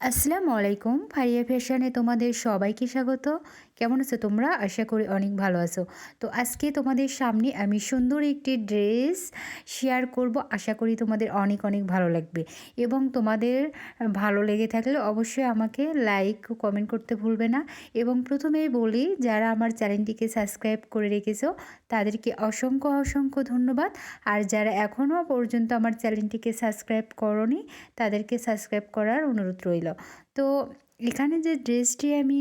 আসসালামু আলাইকুম। ফারিয়া ফ্যাশনে তোমাদের সবাইকে স্বাগত। কেমন আছো তোমরা? আশা করি অনেক ভালো আছো। তো আজকে তোমাদের সামনে আমি সুন্দর একটি ড্রেস শেয়ার করব। আশা করি তোমাদের অনেক অনেক ভালো লাগবে। এবং তোমাদের ভালো লেগে থাকলে অবশ্যই আমাকে লাইক কমেন্ট করতে ভুলবে না। এবং প্রথমেই বলি, যারা আমার চ্যানেলটিকে সাবস্ক্রাইব করে রেখেছো, তাদেরকে অসংখ্য অসংখ্য ধন্যবাদ। আর যারা এখনও পর্যন্ত আমার চ্যানেলটিকে সাবস্ক্রাইব করনি, তাদেরকে সাবস্ক্রাইব করার অনুরোধ রইল। তো এখানে যে ড্রেসটি আমি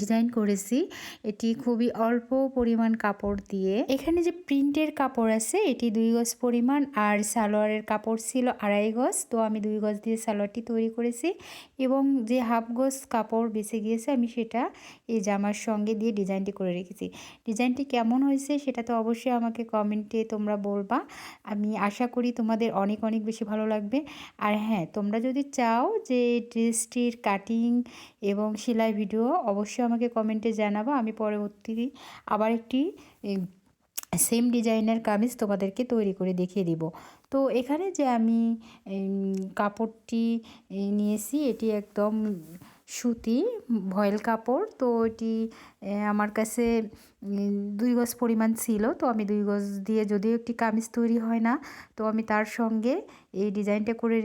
ডিজাইন করেছি। এটি খুবই অল্প পরিমাণ কাপড় দিয়ে। এখানে যে প্রিন্টের কাপড় আছে, এটি দুই গজ পরিমাণ আর সালোয়ারের কাপড় ছিল আড়াই গজ। তো আমি দুই গজ দিয়ে সালোয়ারটি তৈরি করেছি এবং যে হাফ গজ কাপড় বেঁচে গিয়েছে, আমি সেটা এই জামার সঙ্গে দিয়ে ডিজাইনটি করে রেখেছি। ডিজাইনটি কেমন হয়েছে সেটা তো অবশ্যই আমাকে কমেন্টে তোমরা বলবা। আমি আশা করি তোমাদের অনেক অনেক বেশি ভালো লাগবে। আর হ্যাঁ তোমরা যদি চাও যে ড্রেসটির কাটিং এবং সেলাই ভিডিও অবশ্যই আমাকে কমেন্টে জানাব। আমি পরবর্তী আবার একটি সেম ডিজাইনের কামিজ তোমাদেরকে তৈরি করে দেখিয়ে দিব। তো এখানে যে আমি কাপড়টি নিয়েছি, এটি একদম সুতি, ভয়েল কাপড়। তো এটি আমার কাছে দুই গজ পরিমাণ ছিল। তো আমি দুই গজ দিয়ে যদিও একটি কামিজ তৈরি হয় না, তো আমি তার সঙ্গে এই ডিজাইনটা করে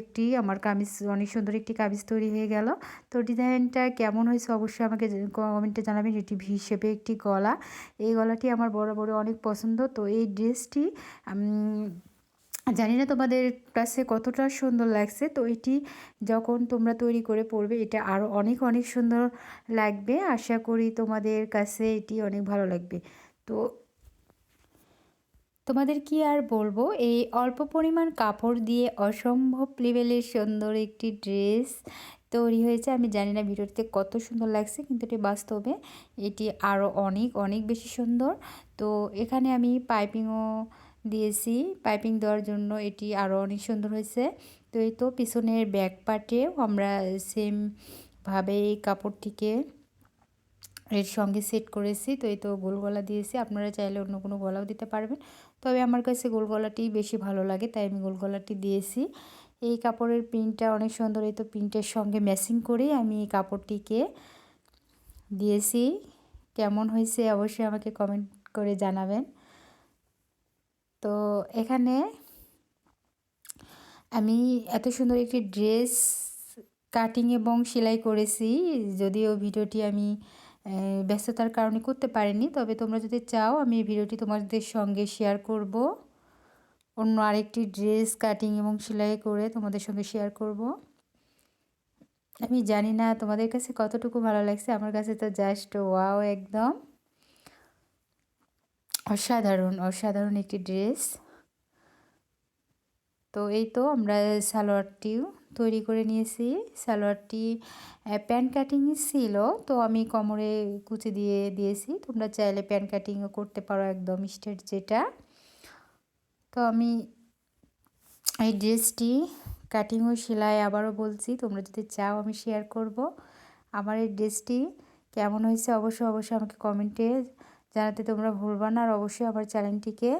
একটি আমার কামিজ, অনেক সুন্দর একটি কামিজ তৈরি হয়ে গেল। তো ডিজাইনটা কেমন হয়েছে অবশ্যই আমাকে কমেন্টে জানাবেন। এটি ভি হিসেবে একটি গলা। এই গলাটি আমার বড় বড় অনেক পছন্দ। তো এই ড্রেসটি জানি না তোমাদের কাছে কতটা সুন্দর লাগছে, তো এটি যখন তোমরা তৈরি করে পড়বে, এটা আরও অনেক অনেক সুন্দর লাগবে। আশা করি তোমাদের কাছে এটি অনেক ভালো লাগবে। তো তোমাদের কি আর বলব, এই অল্প পরিমাণ কাপড় দিয়ে অসম্ভব লেভেলের সুন্দর একটি ড্রেস তৈরি হয়েছে। আমি জানি না ভিডিওতে কত সুন্দর লাগছে, কিন্তু এটি বাস্তবে এটি আরও অনেক অনেক বেশি সুন্দর। তো এখানে আমি পাইপিংও দিয়েছি। পাইপিং দেওয়ার জন্য এটি আরও অনেক সুন্দর হয়েছে। তো এই তো পিছনের ব্যাক পার্টেও আমরা সেমভাবে এই কাপড়টিকে এর সঙ্গে সেট করেছি। তো এই তো গোল গলা দিয়েছি। আপনারা চাইলে অন্য কোনো গলাও দিতে পারবেন। তবে আমার কাছে গোল গলাটি বেশি ভালো লাগে, তাই আমি গোল গলাটি দিয়েছি। এই কাপড়ের প্রিন্টটা অনেক সুন্দর। এই তো প্রিন্টের সঙ্গে ম্যাচিং করেই আমি এই কাপড়টিকে দিয়েছি। কেমন হয়েছে অবশ্যই আমাকে কমেন্ট করে জানাবেন। তো এখানে আমি এত সুন্দর একটি ড্রেস কাটিং এবং সেলাই করেছি, যদিও ভিডিওটি আমি ব্যস্ততার কারণে করতে পারিনি। তবে তোমরা যদি চাও, আমি এই ভিডিওটি তোমাদের সঙ্গে শেয়ার করব। অন্য আরেকটি ড্রেস কাটিং এবং সেলাই করে তোমাদের সঙ্গে শেয়ার করব। আমি জানি না তোমাদের কাছে কতটুকু ভালো লাগছে, আমার কাছে তো জাস্ট ওয়াও একদম। অসাধারণ অসাধারণ একটি ড্রেস। তো এই তো আমরা সালোয়ারটিও তৈরি করে নিয়েছি। সালোয়ারটি প্যান্ট কাটিং ছিল, তো আমি কোমরে কুচি দিয়ে দিয়েছি। তোমরা চাইলে প্যান্ট কাটিংও করতে পারো একদম স্টেট যেটা। তো আমি এই ড্রেসটি কাটিং ও সেলাই আবারও বলছি, তোমরা যদি চাও আমি শেয়ার করব। আমার এই ড্রেসটি কেমন হয়েছে অবশ্যই অবশ্যই আমাকে কমেন্টে জানাতে তোমরা ভুলবা না আর অবশ্যই আমার চ্যানেলটিকে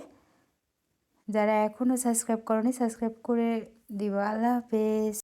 যারা এখনও সাবস্ক্রাইব করনি, সাবস্ক্রাইব করে দিবা। আল্লাহ হাফেজ।